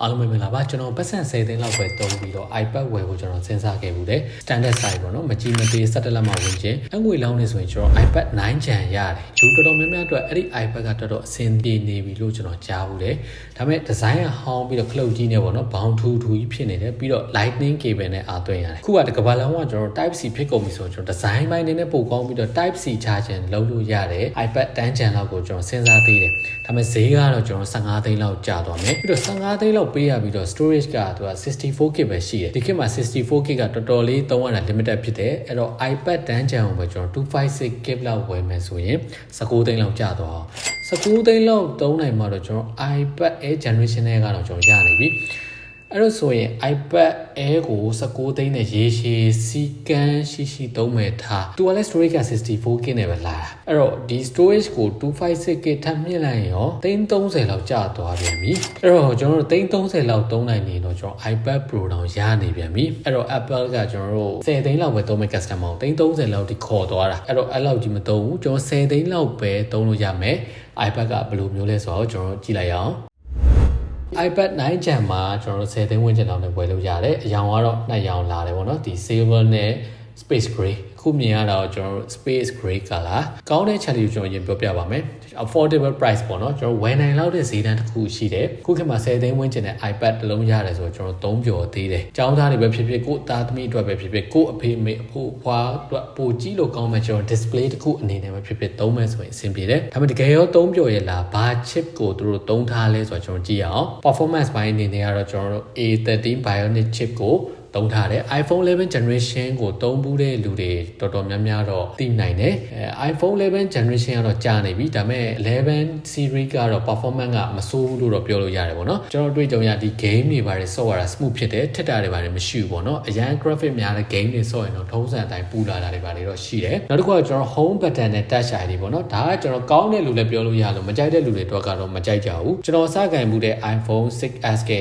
အားလုံးပဲမင်္ဂလာပါကျွန်တော်ပတ်စံ10သိန်းလောက်ပဲတုံးပြီးတော့ iPad ဝယ်ဖို့ကျွန်တော်စဉ်းစားခဲ့ဘူးတယ် standard size ပေါ့နော်မကြီးမသေး17လက်မှဝင်ခြင်းအငွေလောင်းနေဆိုရင်ကျွန်တော် iPad 9 Gen ရတယ်ယူတော်တော်များများအတွက်အဲ့ဒီ iPad ကတော်တော်အဆင်ပြေနေပြီလို့ကျွန်တော်ကြားဘူးတယ်ဒါပေမဲ့ design ကဟောင်းပြီးတော့ခလုတ်ကြီးနေပေါ့နော်ဘောင်းထူးထူးကြီးဖြစ်နေတယ်ပြီးတော့ lightning cable နဲ့အားသွင်းရတယ်ခုကတကဘာလောင်းကကျွန်တော် type C ဖြစ်ကုန်ပြီဆိုတော့ကျွန်တော် design ပိုင်းနေနဲ့ပို့ကောင်းပြီးတော့ type C charging လုပ်လို့ရတယ် iPad 10 Gen လောက်ကိုကျွန်တော်စဉ်းစားသေးတယ်ဒါပေမဲ့ဈေးကတော့ကျွန်တော်15သိန်းလောက်ကျသွားမယ်ပြီးတော့15သိန်းလောက်ပေးရပြီးတော့ storage ကသူက 64GB ပဲရှိတယ်ဒီခေတ်မှာ 64GB ကတော်တော်လေးသုံးရတာ limited ဖြစ်တယ်အဲ့တော့ iPad 10 Gen ကိုပဲကျွန်တော် 256GB လောက်ဝယ်မယ်ဆိုရင်19သိန်းလောက်ကျသွားအောင်19သိန်းလောက်သုံးနိုင်မှာတော့ကျွန်တော် iPad Air generation နဲ့ကတော့ကျွန်တော်ရနေပြီ အဲ့တော့ဆိုရင် iPad Air ကို19သိန်းနဲ့ရေရှည်စီကန်းရှိရှိသုံးမယ်ထားသူကလည်း storage က 64K နဲ့ပဲလာတာအဲ့တော့ဒီ storage ကို 256K ထပ်မြင့်လိုက်ရင်ရော330လောက်ကျသွားပြန်ပြီအဲ့တော့ကျွန်တော်တို့330လောက်သုံးနိုင်နေတော့ကျွန်တော် iPad Pro တောင်ရနေပြန်ပြီအဲ့တော့ Apple ကကျွန်တော်တို့10သိန်းလောက်ပဲသုံးမဲ့ customer ကို330လောက်ဒီခေါ်သွားတာအဲ့တော့အဲ့လောက်ကြီးမသုံးဘူးကျွန်တော်10သိန်းလောက်ပဲသုံးလို့ရမယ် iPad ကဘယ်လိုမျိုးလဲဆိုတော့ကျွန်တော်တို့ကြည့်လိုက်ရအောင် iPad 9 Gen မှာကျွန်တော်တို့10သိန်းဝန်းကျင်လောက်နဲ့ဝယ်လို့ရတယ်အရောင်ကတော့နှစ်ရောင်လာတယ်ပေါ့နော်ဒီ silver နဲ့ space gray ခုမြင်ရတာတော့ကျွန်တော်တို့ space gray color ကောင်းတဲ့ချက်လေးကိုကျွန်တော်ရင်ပြောပြပါမယ် affordable price ပေါ့နော်ကျွန်တော်ဝယ်နိုင်လောက်တဲ့ဈေးတန်းတစ်ခုရှိတယ်ခုခေတ်မှာ10သိန်းဝန်းကျင်နဲ့ iPad တစ်လုံးရတယ်ဆိုတော့ကျွန်တော်သုံးပျော်သေးတယ်။ကျောင်းသားတွေပဲဖြစ်ဖြစ်ကိုယ့်သားသမီးအတွက်ပဲဖြစ်ဖြစ်ကိုယ့်အဖေမေအဖိုးအဖွားအတွက်ပိုကြည့်လို့ကောင်းမှကျွန်တော် display တစ်ခုအနေနဲ့ပဲဖြစ်ဖြစ်သုံးမယ်ဆိုရင်အဆင်ပြေတယ်။ဒါပေမဲ့တကယ်ရောသုံးပျော်ရလားဘာ chip ကိုသူတို့သုံးထားလဲဆိုတော့ကျွန်တော်ကြည့်ရအောင် performance ဘိုင်းအနေနဲ့ကတော့ကျွန်တော်တို့ A13 Bionic chip ကို သုံးထားတယ် iPhone 11 generation ကိုသုံးဘူးတဲ့လူတွေတော်တော်များများတော့သိနိုင်တယ်အဲ iPhone 11 generation ကတော့ကြာနေပြီဒါပေမဲ့11 series ကတော့ performance ကမဆိုးဘူးလို့တော့ပြောလို့ရတယ်ပေါ့နော်ကျွန်တော်တွေ့ကြုံရဒီ game တွေပါတယ်ဆော့ရတာ smooth ဖြစ်တယ်ထက်တာတွေပါတယ်မရှိဘူးပေါ့နော်အရန် graphic များတဲ့ game တွေဆော့ရင်တော့ထုံးစံအတိုင်းပူလာတာတွေပါတယ်တော့ရှိတယ်နောက်တစ်ခုကကျွန်တော် home button နဲ့ touch ID ပေါ့နော်ဒါကကျွန်တော်ကောင်းတဲ့လူလည်းပြောလို့ရလို့မကြိုက်တဲ့လူတွေတော့ကတော့မကြိုက်ကြဘူးကျွန်တော်စကန်မှုတဲ့ iPhone 6s က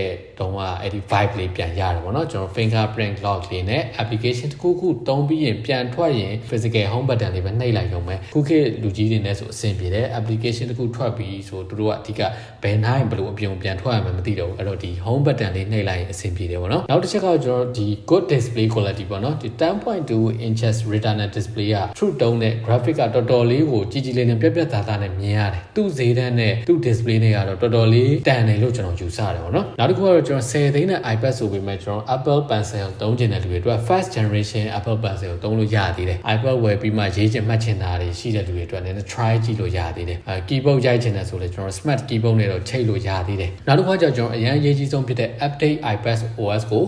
တုံးကအဲ့ဒီ vibe လေးပြန်ရတယ်ပေါ့နော်ကျွန်တော် fingerprint lock လေးနဲ့ application တစ်ခုခုတုံးပြီးရင်ပြန်ထွက်ရင် physical home button လေးပဲနှိပ်လိုက်ရုံပဲခုခေတ်လူကြီးတွေနဲ့ဆိုအဆင်ပြေတယ် application တစ်ခုထွက်ပြီးဆိုသူတို့ကအဓိကဘယ်နိုင်ဘယ်လိုအပြုံပြန်ထွက်ရမှန်းမသိတော့ဘူးအဲ့တော့ဒီ home button လေးနှိပ်လိုက်ရင်အဆင်ပြေတယ်ပေါ့နော်နောက်တစ်ချက်ကကျွန်တော်ဒီ good display quality ပေါ့နော်ဒီ10.2 inches retina display က true tone နဲ့ graphic ကတော်တော်လေးကိုကြည်ကြည်လေးနဲ့ပြက်ပြက်သားသားနဲ့မြင်ရတယ်သူ့ဈေးတန်းနဲ့သူ့ display နဲ့ကတော့တော်တော်လေးတန်တယ်လို့ကျွန်တော်ယူဆတယ်ပေါ့နော်နောက်တစ်ခုကတော့ကျွန်တော်10သိန်းနဲ့ iPad ဆိုပေမဲ့ကျွန်တော် Apple Pencil သုံးချင်တဲ့လူတွေအတွက် first generation Apple Pencil ကိုသုံးလို့ရသေးတယ် iPad ဝယ်ပြီးမှရေးချင်မှတ်ချင်တာတွေရှိတဲ့လူတွေအတွက်လည်း try ကြည့်လို့ရသေးတယ်အဲ keyboard ရိုက်ချင်တယ်ဆိုလည်းကျွန်တော် smart keyboard နဲ့တော့ချိန်လို့ရသေးတယ်နောက်တစ်ခါကျကျွန်တော်အရင်အရေးကြီးဆုံးဖြစ်တဲ့ update iPad OS ကို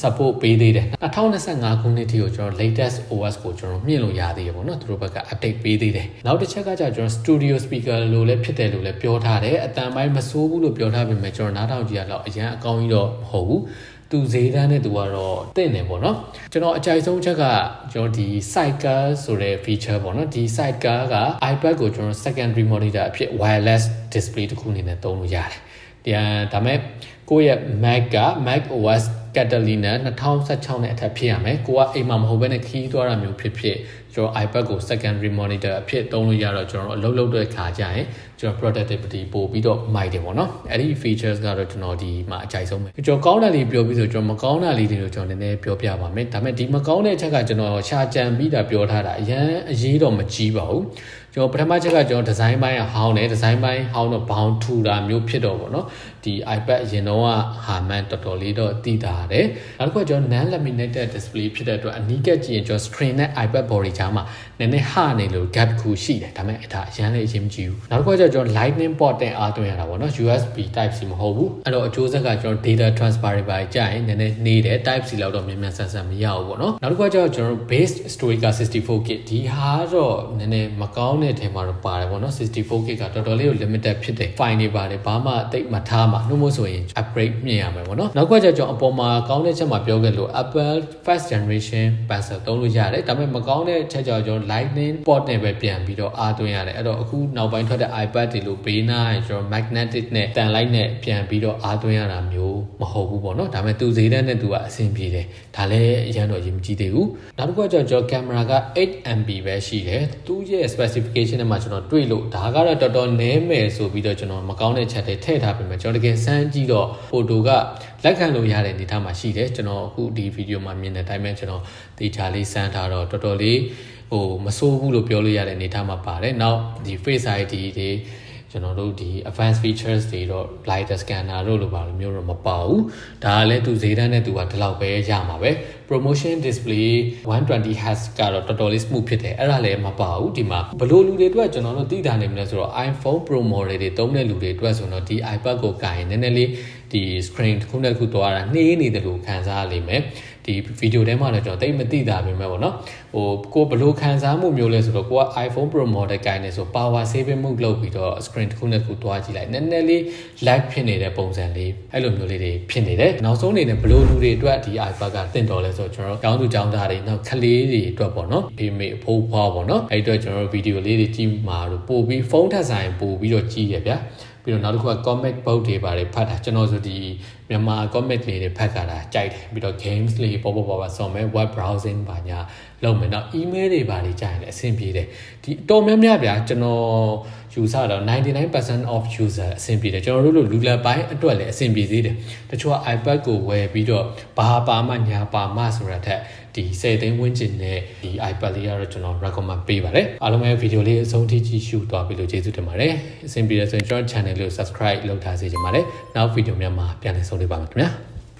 support ပေးသေးတယ်2025ခုနှစ်ထိကိုကျွန်တော် latest OS ကိုကျွန်တော်မြင့်လို့ရသေးတယ်ပေါ့နော်သူတို့ဘက်က update ပေးသေးတယ်နောက်တစ်ချက်ကကျကျွန်တော် studio speaker လို့လည်းဖြစ်တယ်လို့လည်းပြောထားတယ်အတန်ပိုင်းမဆိုးဘူးလို့ပြောထားပေမဲ့ကျွန်တော်နားထောင်ကြည့်ရတော့အရင်အကောင်းကြီးတော့မဟုတ်ဘူးသူဈေးတန်းနဲ့သူကတော့တင့်တယ်ပေါ့နော်ကျွန်တော်အကြိုက်ဆုံးချက်ကကျွန်တော်ဒီ sidecar ဆိုတဲ့ feature ပေါ့နော်ဒီ sidecar က iPad ကိုကျွန်တော် secondary monitor အဖြစ် wireless display တစ်ခုအနေနဲ့သုံးလို့ရတယ်ဒီဒါမဲ့ ကိုယ့်ရဲ့ Mac က Mac OS Catalina 2016နဲ့အထက်ဖြစ်ရမယ်ကိုကအိမ်မှာမဟုတ်ဘဲနဲ့ခီးသွားတာမျိုးဖြစ်ဖြစ်ကျွန်တော် iPad ကို secondary monitor အဖြစ်သုံးလို့ရတော့ကျွန်တော်အလုပ်လုပ်တဲ့ခါကျရင်ကျွန်တော် productivity ပို့ပြီးတော့မိုက်တယ်ပေါ့နော်အဲ့ဒီ features ကတော့ကျွန်တော်ဒီမှာအကြိုက်ဆုံးပဲကျွန်တော်ကောင်းတာလေးပြောပြီးဆိုကျွန်တော်မကောင်းတာလေးတွေကိုကျွန်တော်နည်းနည်းပြောပြပါမယ်ဒါပေမဲ့ဒီမကောင်းတဲ့အချက်ကကျွန်တော်ရှာကြံပြီးတာပြောထားတာအရန်အရေးတော့မကြီးပါဘူးကျွန်တော်ပထမချက်ကကျွန်တော်ဒီဇိုင်းပိုင်းဟောင်းတယ်ဒီဇိုင်းပိုင်းဟောင်းတော့ဘောင်းထူတာမျိုးဖြစ်တော့ပေါ့နော်ဒီ iPad အရင်တော့ဟာမှန်တော်တော်လေးတော့တည်တာတယ်နောက်တစ်ခုကကျွန်တော် non laminated display ဖြစ်တဲ့အတွက်အနီးကပ်ကြည့်ရင်ကျွန်တော် screen နဲ့ iPad body ကြားမှာနည်းနည်းဟနေလို့ gap တစ်ခုရှိတယ်ဒါပေမဲ့ဒါအရန်လေးအရင်မကြည့်ဘူးနောက်တစ်ခုကကျွန်တော် lightning port နဲ့အားသွင်းရတာပေါ့နော် USB type C မဟုတ်ဘူးအဲ့တော့အကျိုးဆက်ကကျွန်တော် data transfer တွေပါကြာရင်နည်းနည်းနေတယ် type C လောက်တော့မြန်မြန်ဆန်ဆန်မရဘူးပေါ့နော်နောက်တစ်ခုကကျွန်တော် base storage က 64GB ဒီဟာတော့နည်းနည်းမကောင်းတဲ့ထဲမှာတော့ပါတယ်ပေါ့နော် 64GB ကတော်တော်လေးကို limited ဖြစ်တယ် file တွေပါတယ်ဘာမှတိတ်မထားမှာနှုတ်မို့ဆိုရင် upgrade မြင်ရမယ်ပေါ့နော်နောက်ကကျကျွန်တော်အပေါ်မှာကောင်းတဲ့ချက်မှာပြောခဲ့လို့ Apple first generation pencil သုံးလို့ရတယ်ဒါပေမဲ့မကောင်းတဲ့ချက်ကြောင့်ကျွန်တော် lightning port နဲ့ပဲပြန်ပြီးတော့အားသွင်းရတယ်အဲ့တော့အခုနောက်ပိုင်းထွက်တဲ့ iPad တွေလို့ဘေးနားကျွန်တော် magnetic နဲ့တန်လိုက်နဲ့ပြန်ပြီးတော့အားသွင်းရတာမျိုးမဟုတ်ဘူးပေါ့နော်ဒါပေမဲ့သူဈေးတန်းနဲ့သူကအဆင်ပြေတယ်ဒါလည်းအရန်တော့ရင်မကြည့်သေးဘူးနောက်တစ်ခုကကျွန်တော်ကင်မရာက 8MP ပဲရှိတယ်သူရဲ့ specification နဲ့မှကျွန်တော်တွေ့လို့ဒါကတော့တော်တော်နည်းမယ်ဆိုပြီးတော့ကျွန်တော်မကောင်းတဲ့ချက်တွေထည့်ထားပေမဲ့ကျွန်တော်တကယ်စမ်းကြည့်တော့ photo ကလက်ခံလို့ရတဲ့အနေအထားမှာရှိတယ်ကျွန်တော်အခုဒီဗီဒီယိုမှာမြင်တဲ့အတိုင်းပဲကျွန်တော်တေချာလေးစမ်းထားတော့တော်တော်လေးဟိုမဆိုးဘူးလို့ပြောလို့ရတဲ့အနေအထားမှာပါတယ်နောက်ဒီ face ID တွေကျွန်တော်တို့ဒီ advanced features တွေတော့ light scanner တို့လိုပါလို့မျိုးတော့မပါဘူးဒါကလည်းသူဈေးတန်းနဲ့သူကဒီလောက်ပဲရမှာပဲ promotion display 120 Hz ကတော့တော်တော်လေး smooth ဖြစ်တယ်အဲ့ဒါလည်းမပါဘူးဒီမှာဘလို့လူတွေအတွက်ကျွန်တော်တို့သိတာနေမလဲဆိုတော့ iPhone Pro model တွေသုံးတဲ့လူတွေအတွက်ဆိုတော့ဒီ iPad ကိုကင်ရင်နည်းနည်းလေး ဒီ screen တစ်ခုနဲ့တစ်ခုသွားတာနှေးနေတယ်လို့ခံစားရလိမ့်မယ်ဒီဗီဒီယိုထဲမှာလည်းကျွန်တော်တိတ်မသိတာပဲမဲ့ပေါ့နော်ဟိုကိုဘလို့ခံစားမှုမျိုးလဲဆိုတော့ကိုက iPhone Pro model ကင်နေဆို power saving mode လုပ်ပြီးတော့ screen တစ်ခုနဲ့တစ်ခုသွားကြည့်လိုက်နည်းနည်းလေး live ဖြစ်နေတဲ့ပုံစံလေးအဲ့လိုမျိုးလေးတွေဖြစ်နေတယ်နောက်ဆုံးအနေနဲ့ဘလို့လူတွေအတွက်ဒီ iPad ကတင့်တော်လဲဆိုတော့ကျွန်တော်ကျောင်းသူကျောင်းသားတွေနောက်ကလေးတွေအတွက်ပေါ့နော်ဖေမေအဖိုးဖွားပေါ့နော်အဲ့အတွက်ကျွန်တော်ဗီဒီယိုလေးတွေကြည့်မှာတော့ပို့ပြီးဖုန်းထက်ဆိုင်ပို့ပြီးတော့ကြည့်ရဗျာ ပြီးတော့နောက်တစ်ခုက comic book တွေပါတယ်ဖတ်တာကျွန်တော်ဆိုဒီ မြန်မာ comic လေးတွေဖတ်ကြတာကြိုက်တယ်ပြီးတော့ games လေးပေါ်ပေါ်ပေါ်ပါဆော်မယ် web browsing ပါညာလုပ်မယ်နောက် email တွေပါတွေကြာရင်လည်းအဆင်ပြေတယ်ဒီအတော်များများဗျာကျွန်တော်ယူဆတော့99% of user အဆင်ပြေတယ်ကျွန်တော်တို့လိုလူလပိုင်းအတွက်လည်းအဆင်ပြေသေးတယ်တချို့က iPad ကိုဝယ်ပြီးတော့ဘာပါမှညာပါမှဆိုတာထက်ဒီ10သိန်းဝန်းကျင်နဲ့ဒီ iPad လေးကတော့ကျွန်တော် recommend ပေးပါတယ်အားလုံးပဲဗီဒီယိုလေးအဆုံးထိကြည့်ရှုသွားပြီလို့ကျေးဇူးတင်ပါတယ်အဆင်ပြေတယ်ဆိုရင်ကျွန်တော် channel လေးကို subscribe လုပ်ထားစေချင်ပါတယ်နောက်ဗီဒီယိုများမှာပြန်လည်ဆုံတွေ့ပါမယ်ခင်ဗျာ